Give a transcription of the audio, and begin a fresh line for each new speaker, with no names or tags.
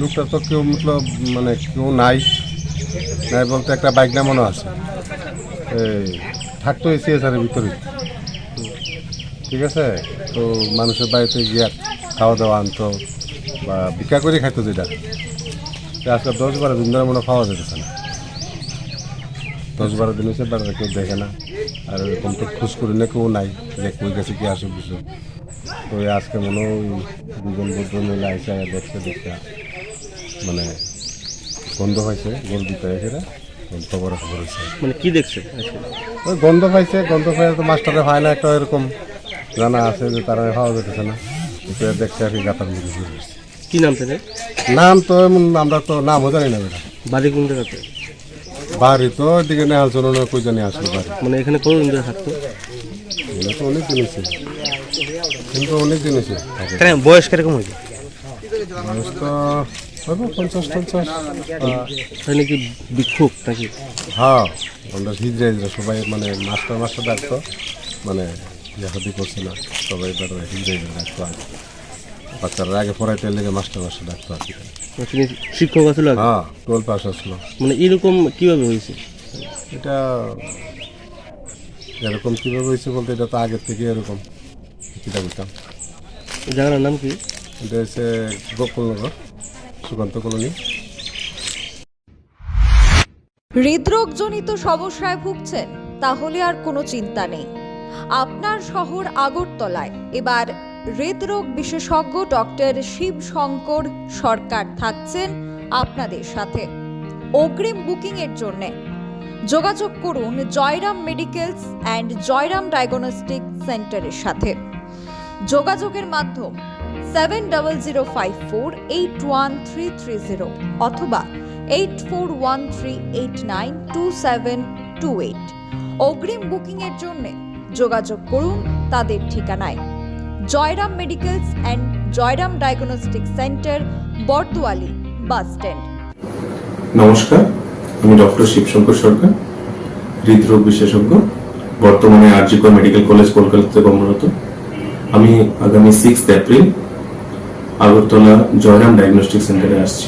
লোকটা তো কেউ মতলব মানে কেউ নাই। নাই বলতে একটা বাইক নামানো আছে। এই থাকতো এসিএসআরের ভিতরে। ঠিক আছে? তো মানুষের বাড়িতে গিয়ে খাওয়া দাওয়া আনতো বা ভিক্ষা করে খাইতো যেটা। আজকে দশ বারো দিন ধরে মনে খাওয়া যেতেছে না। দশ বারো দিন হচ্ছে বাড়িতে কেউ দেখে না। আর এরকম তো খোঁজ করি না, কেউ নাই। যে কই গেছে, কি আসে বুঝো তো আজকে মনে হয় দুজন ভদ্র মিলে আইসে দেখছে দেখছে। মানে গন্ধ হয়েছে গোল দিতে খবর খবর হয়েছে
মানে কি দেখছে
ওই গন্ধ পাইছে গন্ধ পাইলে তো মাস্টারে হয় না একটা এরকম জানা আছে যে তারা খাওয়া যেতেছে না। দেখছে আর কি গাতার মধ্যে
কি নাম তাদের?
নাম তো এমন আমরা তো নামও জানি না বেটা।
বাড়ি কোন জায়গাতে
বাড়ি তো এদিকে নেওয়া চলো না কই জানি আসলো বাড়ি।
মানে এখানে ধরে থাকতো?
এগুলো তো অনেক জিনিস কিন্তু অনেক
কেন বয়স কীরকম হয়েছে?
তো পঞ্চাশ পঞ্চাশ।
নাকি বিক্ষোভ নাকি?
হ্যাঁ আমরা হিজড়ে হিজড়ে সবাই মানে মাস্টার মাস্টার ডাকতো মানে ইয়াহাদি করছে না সবাই এবার হিজড়ে হিজড়ে ডাকতো বাচ্চারা আগে পড়াইতে লেগে মাস্টার মাস্টার ডাকতো আর
মানে শিক্ষক আসলে
হ্যাঁ টুয়েলভ পাস আসলো
মানে এরকম কীভাবে হয়েছে?
এটা এরকম কীভাবে হয়েছে বলতে এটা তো আগের থেকে এরকম। বুঝতাম
এই জায়গাটার নাম কি?
এটা হচ্ছে গোকুলনগর সুকান্ত কলোনি।
হৃদরোগজনিত সমস্যায় ভুগছেন তাহলে আর কোনো চিন্তা নেই। আপনার শহর আগরতলায়। এবার হৃদরোগ বিশেষজ্ঞ ডক্টর শিব শঙ্কর সরকার থাকছেন আপনাদের সাথে। অগ্রিম বুকিং এর জন্য যোগাযোগ করুন Jayram medicals and Jayram diagnostic সেন্টারের সাথে। যোগাযোগের মাধ্যম seven double zero five four eight one three three zero অথবা eight four one three eight nine two seven two eight অগ্রিম বুকিংয়ের জন্য যোগাযোগ করুন তাদের ঠিকানায়। Jayram medicals and Jayram diagnostic centre Bardowali bus stand.
নমস্কার, আমি ডক্টর শিবশঙ্কর সরকার, হৃদরোগ বিশেষজ্ঞ, বর্তমানে আরজিকর মেডিকেল কলেজ, কলকাতাতে কর্মরত। আমি আগামী six April Agartala Jayram diagnostic সেন্টারে আসছি।